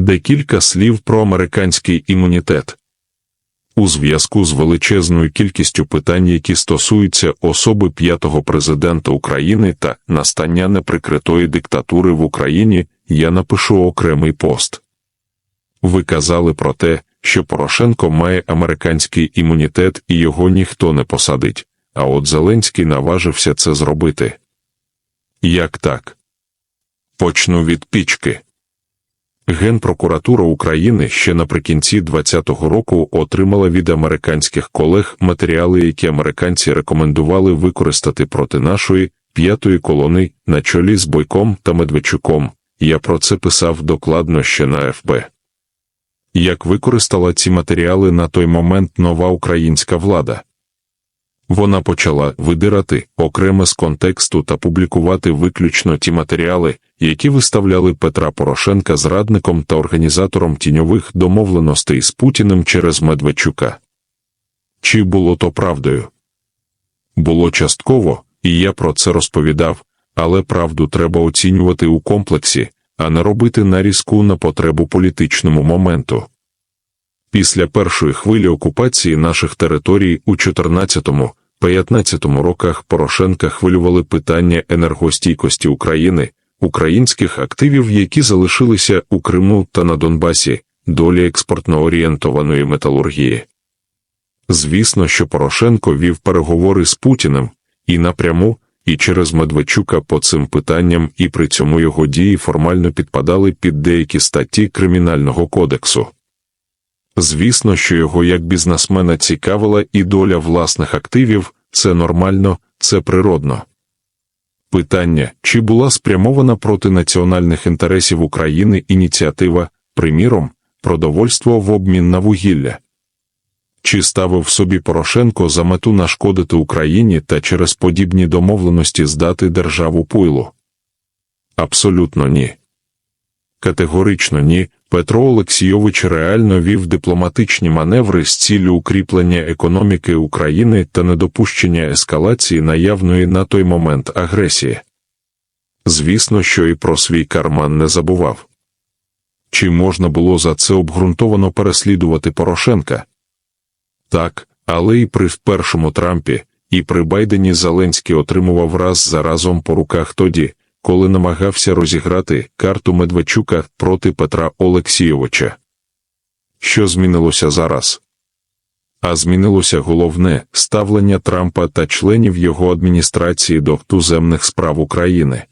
Декілька слів про американський імунітет. У зв'язку з величезною кількістю питань, які стосуються особи п'ятого президента України та настання неприкритої диктатури в Україні, я напишу окремий пост. Ви казали про те, що Порошенко має американський імунітет і його ніхто не посадить, а от Зеленський наважився це зробити. Як так? Почну від пічки. Генпрокуратура України ще наприкінці 2020 року отримала від американських колег матеріали, які американці рекомендували використати проти нашої п'ятої колони на чолі з Бойком та Медведчуком. Я про це писав докладно ще на ФБ. Як використала ці матеріали на той момент нова українська влада? Вона почала видирати окремо з контексту та публікувати виключно ті матеріали, які виставляли Петра Порошенка зрадником та організатором тіньових домовленостей з Путіним через Медведчука. Чи було то правдою? Було частково, і я про це розповідав, але правду треба оцінювати у комплексі, а не робити нарізку на потребу політичному моменту. Після першої хвилі окупації наших територій у 14-15 роках Порошенка хвилювали питання енергостійкості України, українських активів, які залишилися у Криму та на Донбасі, долі експортно орієнтованої металургії. Звісно, що Порошенко вів переговори з Путіним і напряму, і через Медведчука по цим питанням, і при цьому його дії формально підпадали під деякі статті Кримінального кодексу. Звісно, що його як бізнесмена цікавила і доля власних активів, це нормально, це природно. Питання, чи була спрямована проти національних інтересів України ініціатива, приміром, продовольство в обмін на вугілля? Чи ставив собі Порошенко за мету нашкодити Україні та через подібні домовленості здати державу пуйлу? Абсолютно ні. Категорично ні. Петро Олексійович реально вів дипломатичні маневри з ціллю укріплення економіки України та недопущення ескалації наявної на той момент агресії. Звісно, що і про свій карман не забував. Чи можна було за це обґрунтовано переслідувати Порошенка? Так, але і при першому Трампі, і при Байдені Зеленський отримував раз за разом по руках тоді, коли намагався розіграти карту Медведчука проти Петра Олексійовича. Що змінилося зараз? А змінилося головне ставлення Трампа та членів його адміністрації до туземних справ України.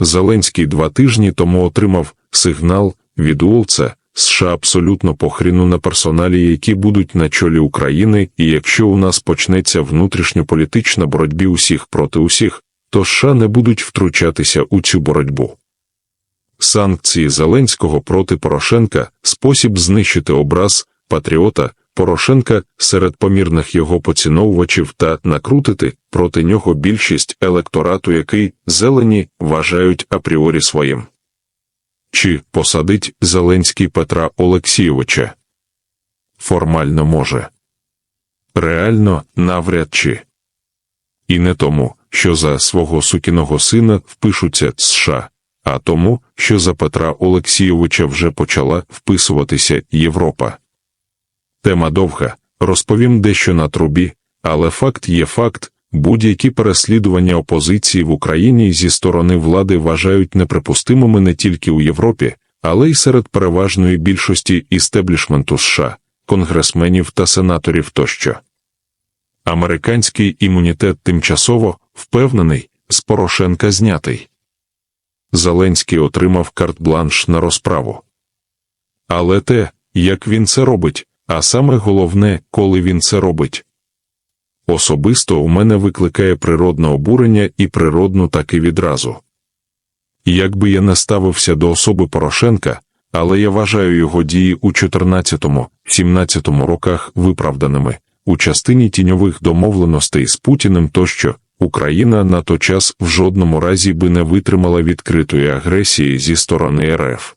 Зеленський два тижні тому отримав сигнал від Уолца, США абсолютно похріну на персоналі, які будуть на чолі України, і якщо у нас почнеться внутрішньополітична боротьбі усіх проти усіх, то США не будуть втручатися у цю боротьбу. Санкції Зеленського проти Порошенка спосіб знищити образ патріота Порошенка серед помірних його поціновувачів та накрутити проти нього більшість електорату, який зелені вважають апріорі своїм. Чи посадить Зеленський Петра Олексійовича? Формально може. Реально навряд чи. І не тому, що за свого сукіного сина впишуться США, а тому, що за Петра Олексійовича вже почала вписуватися Європа. Тема довга, розповім дещо на трубі, але факт є факт. Будь-які переслідування опозиції в Україні зі сторони влади вважають неприпустимими не тільки у Європі, але й серед переважної більшості істеблішменту США, конгресменів та сенаторів тощо. Американський імунітет тимчасово впевнений, з Порошенка знятий. Зеленський отримав карт-бланш на розправу. Але те, як він це робить, а саме головне, коли він це робить. Особисто у мене викликає природне обурення і природну таки відразу. Якби я не ставився до особи Порошенка, але я вважаю його дії у 14-17 роках виправданими у частині тіньових домовленостей з Путіним тощо Україна на той час в жодному разі би не витримала відкритої агресії зі сторони РФ.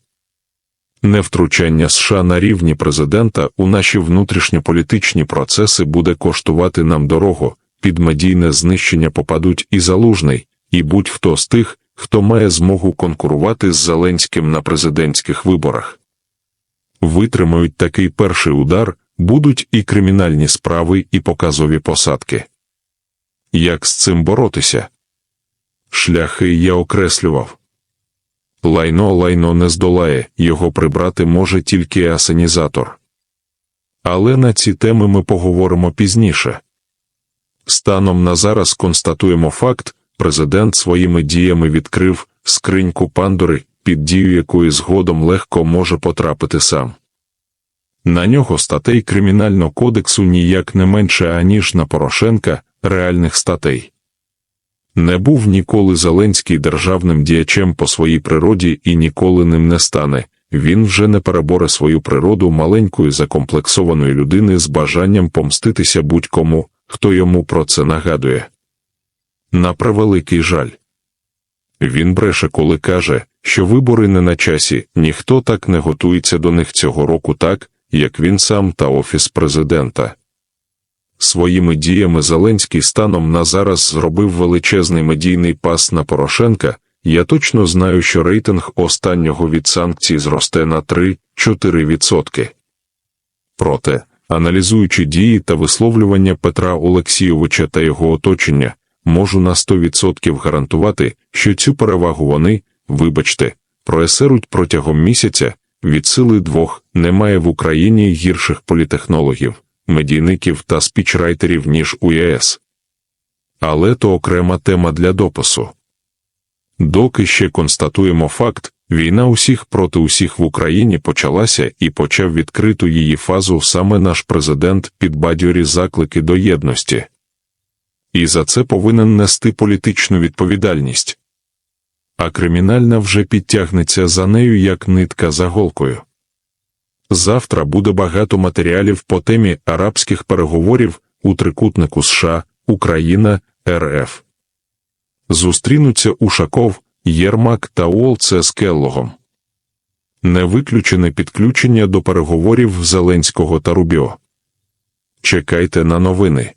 Невтручання США на рівні президента у наші внутрішньополітичні процеси буде коштувати нам дорого, під медійне знищення попадуть і залужний, і будь-хто з тих, хто має змогу конкурувати з Зеленським на президентських виборах. витримають такий перший удар, будуть і кримінальні справи, і показові посадки. Як з цим боротися? Шляхи я окреслював. Лайно лайно не здолає, його прибрати може тільки асенізатор. Але на ці теми ми поговоримо пізніше. Станом на зараз констатуємо факт, президент своїми діями відкрив скриньку Пандори, під дію якої згодом легко може потрапити сам. На нього статей Кримінального кодексу ніяк не менше, аніж на Порошенка реальних статей. Не був ніколи Зеленський державним діячем по своїй природі і ніколи ним не стане. Він вже не переборе свою природу маленької закомплексованої людини з бажанням помститися будь-кому, хто йому про це нагадує. На превеликий жаль. Він бреше, коли каже, що вибори не на часі, ніхто так не готується до них цього року так, як він сам та Офіс президента. Своїми діями Зеленський станом на зараз зробив величезний медійний пас на Порошенка. Я точно знаю, що рейтинг останнього від санкцій зросте на 3-4%. Проте, аналізуючи дії та висловлювання Петра Олексійовича та його оточення, можу на 100% гарантувати, що цю перевагу вони, вибачте, проесеруть протягом місяця, від сили двох немає в Україні гірших політехнологів, медійників та спічрайтерів, ніж у ЄС. Але то окрема тема для допису. Доки ще констатуємо факт, війна усіх проти усіх в Україні почалася і почав відкриту її фазу саме наш президент підбадьорі заклики до єдності. І за це повинен нести політичну відповідальність. А кримінальна вже підтягнеться за нею як нитка за голкою. Завтра буде багато матеріалів по темі арабських переговорів у трикутнику США, Україна, РФ. Зустрінуться Ушаков, Єрмак та Уолце з Келлогом. Не виключене підключення до переговорів Зеленського та Рубіо. Чекайте на новини.